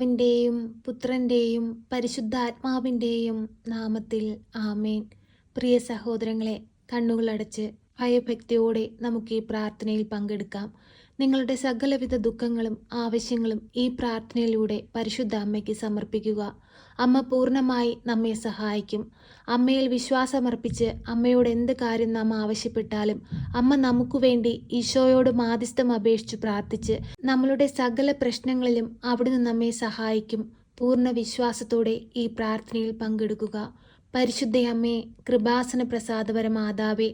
പിതാവിന്റെയും പുത്രന്റെയും പരിശുദ്ധാത്മാവിന്റെയും നാമത്തിൽ ആമേൻ. പ്രിയ സഹോദരങ്ങളെ കണ്ണുകളടച്ച് ഭയഭക്തിയോടെ നമുക്ക് ഈ പ്രാർത്ഥനയിൽ പങ്കെടുക്കാം. നിങ്ങളുടെ സകലവിധ ദുഃഖങ്ങളും ആവശ്യങ്ങളും ഈ പ്രാർത്ഥനയിലൂടെ പരിശുദ്ധ അമ്മയ്ക്ക് സമർപ്പിക്കുക. അമ്മ പൂർണമായി നമ്മെ സഹായിക്കും. അമ്മയിൽ വിശ്വാസമർപ്പിച്ച് അമ്മയോട് എന്ത് കാര്യം നാം ആവശ്യപ്പെട്ടാലും അമ്മ നമുക്ക് വേണ്ടി ഈശോയോട് മാധ്യസ്ഥം അപേക്ഷിച്ച് പ്രാർത്ഥിച്ച് നമ്മളുടെ സകല പ്രശ്നങ്ങളിലും അവിടുന്ന് നമ്മെ സഹായിക്കും. പൂർണ വിശ്വാസത്തോടെ ഈ പ്രാർത്ഥനയിൽ പങ്കെടുക്കുക. പരിശുദ്ധയമ്മേ കൃപാസന പ്രസാദപര മാതാവേ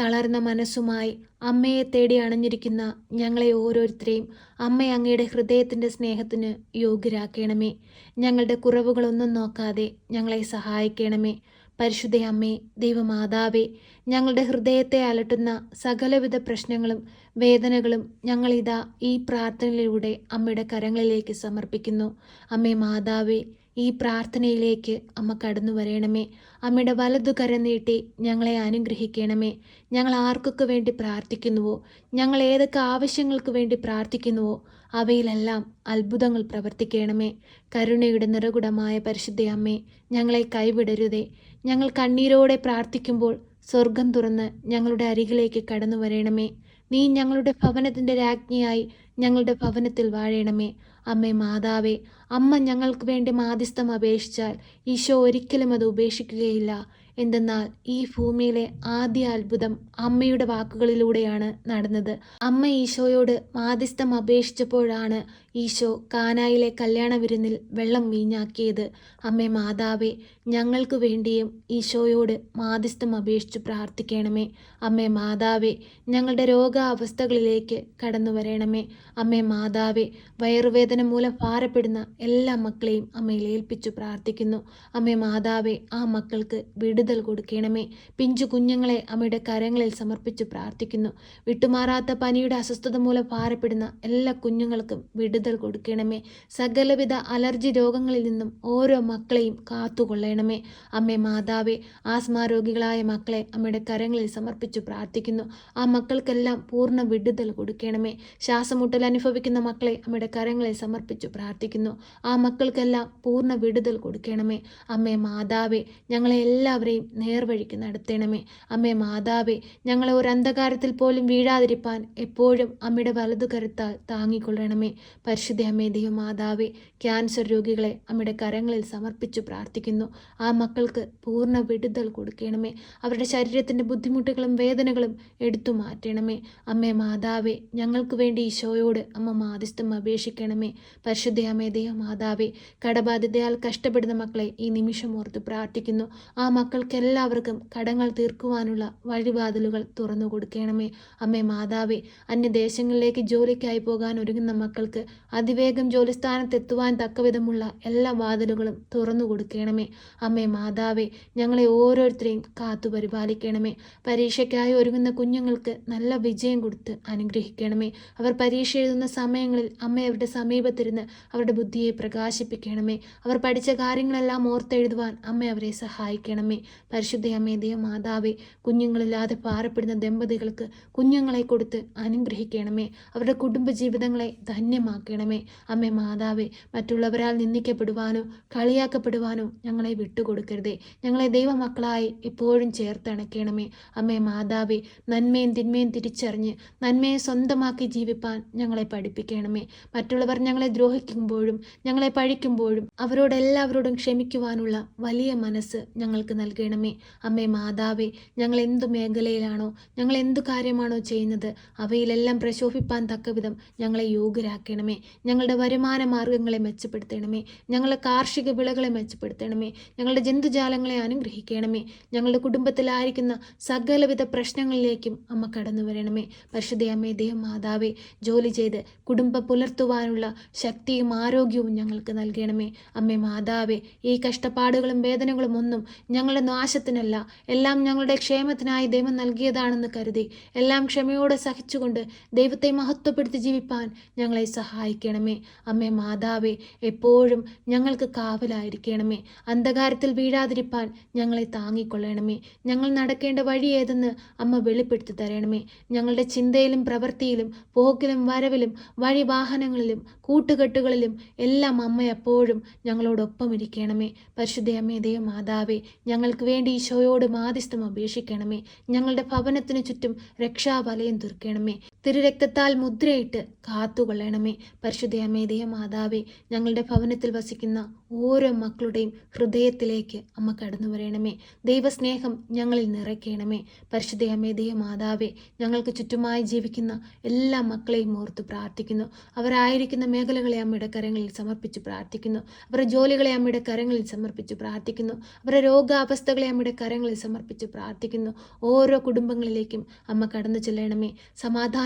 തളർന്ന മനസ്സുമായി അമ്മയെ തേടി അണഞ്ഞിരിക്കുന്ന ഞങ്ങളെ ഓരോരുത്തരെയും അമ്മ അങ്ങയുടെ ഹൃദയത്തിന്റെ സ്നേഹത്തിന് യോഗ്യരാക്കണമേ. ഞങ്ങളുടെ കുറവുകളൊന്നും നോക്കാതെ ഞങ്ങളെ സഹായിക്കണമേ. പരിശുദ്ധ അമ്മേ ദൈവമാതാവേ ഞങ്ങളുടെ ഹൃദയത്തെ അലട്ടുന്ന സകലവിധ പ്രശ്നങ്ങളും വേദനകളും ഞങ്ങളിതാ ഈ പ്രാർത്ഥനയിലൂടെ അമ്മയുടെ കരങ്ങളിലേക്ക് സമർപ്പിക്കുന്നു. അമ്മേ മാതാവേ ഈ പ്രാർത്ഥനയിലേക്ക് അമ്മ കടന്നു വരയണമേ അമ്മയുടെ വലതു കരം നീട്ടി ഞങ്ങളെ അനുഗ്രഹിക്കണമേ. ഞങ്ങൾ ആർക്കൊക്കെ വേണ്ടി പ്രാർത്ഥിക്കുന്നുവോ? ഞങ്ങൾ ഏതൊക്കെ ആവശ്യങ്ങൾക്ക് വേണ്ടി പ്രാർത്ഥിക്കുന്നുവോ? അവയിലെല്ലാം അത്ഭുതങ്ങൾ പ്രവർത്തിക്കണമേ. കരുണയുടെ നിറകുടമായ പരിശുദ്ധ അമ്മേ ഞങ്ങളെ കൈവിടരുതേ. ഞങ്ങൾ കണ്ണീരോടെ പ്രാർത്ഥിക്കുമ്പോൾ സ്വർഗം തുറന്ന് ഞങ്ങളുടെ അരികിലേക്ക് കടന്നു വരയണമേ നീ ഞങ്ങളുടെ ഭവനത്തിന്റെ രാജ്ഞിയായി ഞങ്ങളുടെ ഭവനത്തിൽ വാഴണമേ. അമ്മേ മാതാവേ അമ്മ ഞങ്ങൾക്ക് വേണ്ടി മാധ്യസ്ഥം അപേക്ഷിച്ചാൽ ഈശോ ഒരിക്കലും അത് ഉപേക്ഷിക്കുകയില്ല. എന്തെന്നാൽ ഈ ഭൂമിയിലെ ആദ്യ അത്ഭുതം അമ്മയുടെ വാക്കുകളിലൂടെയാണ് നടന്നത്. അമ്മ ഈശോയോട് മാധ്യസ്ഥം അപേക്ഷിച്ചപ്പോഴാണ് ഈശോ കാനായിലെ കല്യാണ വിരുന്നിൽ വെള്ളം വീഞ്ഞാക്കിയത്. അമ്മേ മാതാവേ ഞങ്ങൾക്ക് വേണ്ടിയും ഈശോയോട് മാധ്യസ്ഥം അപേക്ഷിച്ച് പ്രാർത്ഥിക്കണമേ. അമ്മേ മാതാവേ ഞങ്ങളുടെ രോഗാവസ്ഥകളിലേക്ക് കടന്നു വരണമേ അമ്മേ മാതാവേ വയറുവേദന മൂലം ഭാരപ്പെടുന്ന എല്ലാ മക്കളെയും അമ്മയിൽ ഏൽപ്പിച്ചു പ്രാർത്ഥിക്കുന്നു. അമ്മേ മാതാവേ ആ മക്കൾക്ക് വിടുതൽ കൊടുക്കണമേ. പിഞ്ചു കുഞ്ഞുങ്ങളെ അമ്മയുടെ കരങ്ങളിൽ സമർപ്പിച്ചു പ്രാർത്ഥിക്കുന്നു. വിട്ടുമാറാത്ത പനിയുടെ അസ്വസ്ഥത മൂലം ഭാരപ്പെടുന്ന എല്ലാ കുഞ്ഞുങ്ങൾക്കും വിടുതൽ കൊടുക്കണമേ. സകലവിധ അലർജി രോഗങ്ങളിൽ നിന്നും ഓരോ മക്കളെയും കാത്തുകൊള്ളണമേ. അമ്മേ മാതാവേ ആസ്മാ രോഗികളായ മക്കളെ അമ്മയുടെ കരങ്ങളിൽ സമർപ്പിച്ചു പ്രാർത്ഥിക്കുന്നു. ആ മക്കൾക്കെല്ലാം പൂർണ വിടുതൽ കൊടുക്കണമേ. ശ്വാസമുട്ടൽ അനുഭവിക്കുന്ന മക്കളെ അമ്മയുടെ കരങ്ങളിൽ സമർപ്പിച്ചു പ്രാർത്ഥിക്കുന്നു. ആ മക്കൾക്കെല്ലാം പൂർണ വിടുതൽ കൊടുക്കണമേ. അമ്മേ മാതാവേ ഞങ്ങളെ എല്ലാവരെയും നേർവഴിക്ക് നടത്തണമേ. അമ്മേ മാതാവേ ഞങ്ങളെ ഒരു അന്ധകാരത്തിൽ പോലും വീഴാതിരിപ്പാൻ എപ്പോഴും അമ്മയുടെ വലതു കരുത്താൽ താങ്ങിക്കൊള്ളണമേ. പരിശുദ്ധ അമ്മേ ദൈവമാതാവേ ക്യാൻസർ രോഗികളെ അമ്മയുടെ കരങ്ങളിൽ സമർപ്പിച്ചു പ്രാർത്ഥിക്കുന്നു. ആ മക്കൾക്ക് പൂർണ വിടുതൽ കൊടുക്കണമേ. അവരുടെ ശരീരത്തിന്റെ ബുദ്ധിമുട്ടുകളും വേദനകളും എടുത്തു മാറ്റണമേ. അമ്മേ മാതാവേ ഞങ്ങൾക്ക് വേണ്ടി ഈശോയോട് അമ്മ മാധ്യസ്ഥം അപേക്ഷിക്കണമേ. പരിശുദ്ധ അമ്മേ ദൈവമാതാവേ കടബാധിതയാൽ കഷ്ടപ്പെടുന്ന മക്കളെ ഈ നിമിഷം ഓർത്ത് പ്രാർത്ഥിക്കുന്നു. ആ മക്കൾക്കെല്ലാവർക്കും കടങ്ങൾ തീർക്കുവാനുള്ള വഴിവാതിലുകൾ തുറന്നു കൊടുക്കണമേ. അമ്മേ മാതാവേ അന്യദേശങ്ങളിലേക്ക് ജോലിക്കായി പോകാൻ ഒരുങ്ങുന്ന മക്കൾക്ക് അതിവേഗം ജോലിസ്ഥാനത്തെത്തുവാൻ തക്കവിധമുള്ള എല്ലാ വാതിലുകളും തുറന്നു കൊടുക്കണമേ. അമ്മേ മാതാവേ ഞങ്ങളെ ഓരോരുത്തരെയും കാത്തു പരിപാലിക്കണമേ. പരീക്ഷയ്ക്കായി ഒരുങ്ങുന്ന കുഞ്ഞുങ്ങൾക്ക് നല്ല വിജയം കൊടുത്ത് അനുഗ്രഹിക്കണമേ. അവർ പരീക്ഷ എഴുതുന്ന സമയങ്ങളിൽ അമ്മ അവരുടെ സമീപത്തിരുന്ന് അവരുടെ ബുദ്ധിയെ പ്രകാശിപ്പിക്കണമേ. അവർ പഠിച്ച കാര്യങ്ങളെല്ലാം ഓർത്തെഴുതുവാൻ അമ്മ അവരെ സഹായിക്കണമേ. പരിശുദ്ധ അമ്മേ ദൈവ മാതാവേ കുഞ്ഞുങ്ങളില്ലാതെ പാറപ്പെടുന്ന ദമ്പതികൾക്ക് കുഞ്ഞുങ്ങളെ കൊടുത്ത് അനുഗ്രഹിക്കണമേ. അവരുടെ കുടുംബജീവിതങ്ങളെ ധന്യമാക്കണമേ. അമ്മേ മാതാവേ മറ്റുള്ളവരാൽ നിന്ദിക്കപ്പെടുവാനോ കളിയാക്കപ്പെടുവാനോ ഞങ്ങളെ വിട്ടുകൊടുക്കരുതേ. ഞങ്ങളെ ദൈവമക്കളായി എപ്പോഴും ചേർത്തണക്കണമേ. അമ്മേ മാതാവേ നന്മയും തിന്മയും തിരിച്ചറിഞ്ഞ് നന്മയെ സ്വന്തമാക്കി ജീവിപ്പാൻ ഞങ്ങളെ പഠിപ്പിക്കണമേ. മറ്റുള്ളവർ ഞങ്ങളെ ദ്രോഹിക്കുമ്പോഴും ഞങ്ങളെ പഴിക്കുമ്പോഴും അവരോടെല്ലാവരോടും ക്ഷമിക്കുവാനുള്ള വലിയ മനസ്സ് ഞങ്ങൾക്ക് നൽകണമേ. അമ്മേ മാതാവേ ഞങ്ങൾ എന്തു മേഖലയിലാണോ ഞങ്ങൾ എന്തു കാര്യമാണോ ചെയ്യുന്നത് അവയിലെല്ലാം പ്രശോഭിപ്പാൻ തക്കവിധം ഞങ്ങളെ യോഗ്യരാക്കണമേ. ഞങ്ങളുടെ വരുമാന മാർഗങ്ങളെ മെച്ചപ്പെടുത്തണമേ. ഞങ്ങളുടെ കാർഷിക വിളകളെ മെച്ചപ്പെടുത്തണമേ. ഞങ്ങളുടെ ജന്തുജാലങ്ങളെ അനുഗ്രഹിക്കണമേ. ഞങ്ങളുടെ കുടുംബത്തിലായിരിക്കുന്ന സകലവിധ പ്രശ്നങ്ങളിലേക്കും അമ്മ കടന്നു വരണമേ. പരിശുദ്ധ അമ്മേ ദൈവം മാതാവേ ജോലി ചെയ്ത് കുടുംബം പുലർത്തുവാനുള്ള ശക്തിയും ആരോഗ്യവും ഞങ്ങൾക്ക് നൽകണമേ. അമ്മേ മാതാവേ ഈ കഷ്ടപ്പാടുകളും വേദനകളും ഒന്നും ഞങ്ങളുടെ നാശത്തിനല്ല. എല്ലാം ഞങ്ങളുടെ ക്ഷേമത്തിനായി ദൈവം നൽകിയതാണെന്ന് കരുതി. എല്ലാം ക്ഷമയോടെ സഹിച്ചുകൊണ്ട് ദൈവത്തെ മഹത്വപ്പെടുത്തി ജീവിപ്പാൻ ഞങ്ങളെ സഹായിക്കണമേ. അമ്മേ മാതാവേ എപ്പോഴും ഞങ്ങൾക്ക് കാവലായിരിക്കണമേ. അന്ധകാരത്തിൽ വീഴാതിരിപ്പാൻ ഞങ്ങളെ താങ്ങിക്കൊള്ളണമേ. ഞങ്ങൾ നടക്കേണ്ട വഴി ഏതെന്ന് അമ്മ വെളിപ്പെടുത്തി തരണമേ. ഞങ്ങളുടെ ചിന്തയിലും പ്രവൃത്തിയിലും പോക്കിലും വരവിലും വഴി വാഹനങ്ങളിലും കൂട്ടുകെട്ടുകളിലും എല്ലാം അമ്മ എപ്പോഴും ഞങ്ങളോടൊപ്പം ഇരിക്കണമേ. പരിശുദ്ധ അമ്മേ ദൈവ മാതാവേ ഞങ്ങൾക്ക് വേണ്ടി ഈശോയോട് മാധ്യസ്ഥം അപേക്ഷിക്കണമേ. ഞങ്ങളുടെ ഭവനത്തിനു ചുറ്റും രക്ഷാവലയം തീർക്കണമേ. തിരുരക്തത്താൽ മുദ്രയിട്ട് കാത്തുകൊള്ളണമേ. പരിശുദ്ധ അമ്മേ ദൈവ ഞങ്ങളുടെ ഭവനത്തിൽ വസിക്കുന്ന ഓരോ മക്കളുടെയും ഹൃദയത്തിലേക്ക് അമ്മ കടന്നു വരണമേ. ദൈവസ്നേഹം ഞങ്ങളിൽ നിറയ്ക്കണമേ. പരിശുദ്ധ അമ്മേ ദൈവ ഞങ്ങൾക്ക് ചുറ്റുമായി ജീവിക്കുന്ന എല്ലാ മക്കളെയും ഓർത്ത് പ്രാർത്ഥിക്കുന്നു. അവരായിരിക്കുന്ന മേഖലകളെ അമ്മയുടെ കരങ്ങളിൽ സമർപ്പിച്ച് പ്രാർത്ഥിക്കുന്നു. അവരുടെ ജോലികളെ അമ്മയുടെ കരങ്ങളിൽ സമർപ്പിച്ച് പ്രാർത്ഥിക്കുന്നു. അവരുടെ രോഗാവസ്ഥകളെ അമ്മയുടെ കരങ്ങളിൽ സമർപ്പിച്ച് പ്രാർത്ഥിക്കുന്നു. ഓരോ കുടുംബങ്ങളിലേക്കും അമ്മ കടന്നു ചെല്ലണമേ.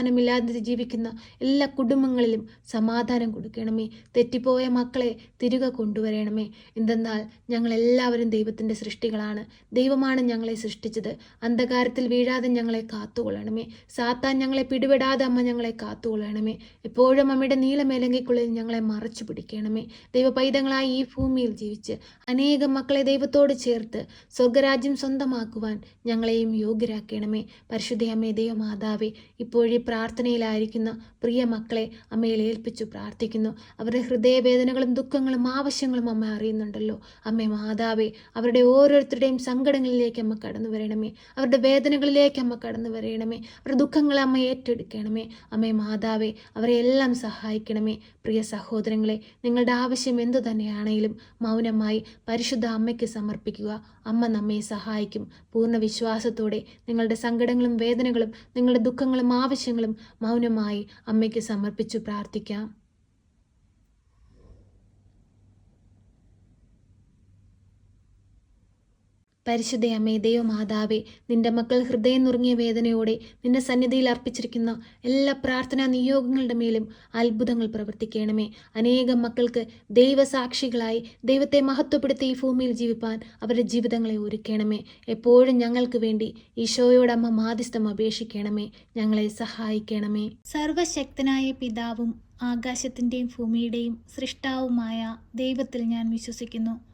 സമാധാനമില്ലാതെ ജീവിക്കുന്ന എല്ലാ കുടുംബങ്ങളിലും സമാധാനം കൊടുക്കണമേ. തെറ്റിപ്പോയ മക്കളെ തിരികെ കൊണ്ടുവരണമേ. എന്തെന്നാൽ ഞങ്ങളെല്ലാവരും ദൈവത്തിന്റെ സൃഷ്ടികളാണ്. ദൈവമാണ് ഞങ്ങളെ സൃഷ്ടിച്ചത്. അന്ധകാരത്തിൽ വീഴാതെ ഞങ്ങളെ കാത്തുകൊള്ളണമേ. സാത്താൻ ഞങ്ങളെ പിടിപെടാതെ അമ്മ ഞങ്ങളെ കാത്തുകൊള്ളണമേ. എപ്പോഴും അമ്മയുടെ നീലമേലങ്കിക്കുള്ളിൽ ഞങ്ങളെ മറച്ചു പിടിക്കണമേ. ദൈവപൈതങ്ങളായി ഈ ഭൂമിയിൽ ജീവിച്ച് അനേകം മക്കളെ ദൈവത്തോട് ചേർത്ത് സ്വർഗരാജ്യം സ്വന്തമാക്കുവാൻ ഞങ്ങളെയും യോഗ്യരാക്കണമേ. പരിശുദ്ധയമ്മേ ദൈവമാതാവേ ഇപ്പോഴീ പ്രാർത്ഥനയിലായിരിക്കുന്ന പ്രിയ മക്കളെ അമ്മയിൽ ഏൽപ്പിച്ചു പ്രാർത്ഥിക്കുന്നു. അവരുടെ ഹൃദയവേദനകളും ദുഃഖങ്ങളും ആവശ്യങ്ങളും അമ്മ അറിയുന്നുണ്ടല്ലോ. അമ്മേ മാതാവേ അവരുടെ ഓരോരുത്തരുടെയും സങ്കടങ്ങളിലേക്ക് അമ്മ കടന്നു വരണമേ. അവരുടെ വേദനകളിലേക്ക് അമ്മ കടന്നു വരണമേ. അവരുടെ ദുഃഖങ്ങളെ അമ്മ ഏറ്റെടുക്കണമേ. അമ്മേ മാതാവേ അവരെ എല്ലാം സഹായിക്കണമേ. പ്രിയ സഹോദരങ്ങളെ നിങ്ങളുടെ ആവശ്യം എന്തു തന്നെയാണെങ്കിലും മൗനമായി പരിശുദ്ധ അമ്മയ്ക്ക് സമർപ്പിക്കുക. അമ്മ നമ്മെ സഹായിക്കും. പൂർണ വിശ്വാസത്തോടെ നിങ്ങളുടെ സങ്കടങ്ങളും വേദനകളും നിങ്ങളുടെ ദുഃഖങ്ങളും ആവശ്യങ്ങളും മൗനമായി അമ്മയ്ക്ക് സമർപ്പിച്ചു പ്രാർത്ഥിക്കാം. പരിശുദ്ധ അമ്മേ ദൈവമാതാവേ നിന്റെ മക്കൾ ഹൃദയം നുറുങ്ങിയ വേദനയോടെ നിന്റെ സന്നിധിയിൽ അർപ്പിച്ചിരിക്കുന്ന എല്ലാ പ്രാർത്ഥനാ നിയോഗങ്ങളുടെ മേലും അത്ഭുതങ്ങൾ പ്രവർത്തിക്കണമേ. അനേകം മക്കൾക്ക് ദൈവസാക്ഷികളായി ദൈവത്തെ മഹത്വപ്പെടുത്തി ഈ ഭൂമിയിൽ ജീവിപ്പാൻ അവരുടെ ജീവിതങ്ങളെ ഒരുക്കണമേ. എപ്പോഴും ഞങ്ങൾക്ക് വേണ്ടി ഈശോയോടമ്മ മാധ്യസ്ഥം അപേക്ഷിക്കണമേ. ഞങ്ങളെ സഹായിക്കണമേ. സർവശക്തനായ പിതാവും ആകാശത്തിന്റെയും ഭൂമിയുടെയും സൃഷ്ടാവുമായ ദൈവത്തിൽ ഞാൻ വിശ്വസിക്കുന്നു.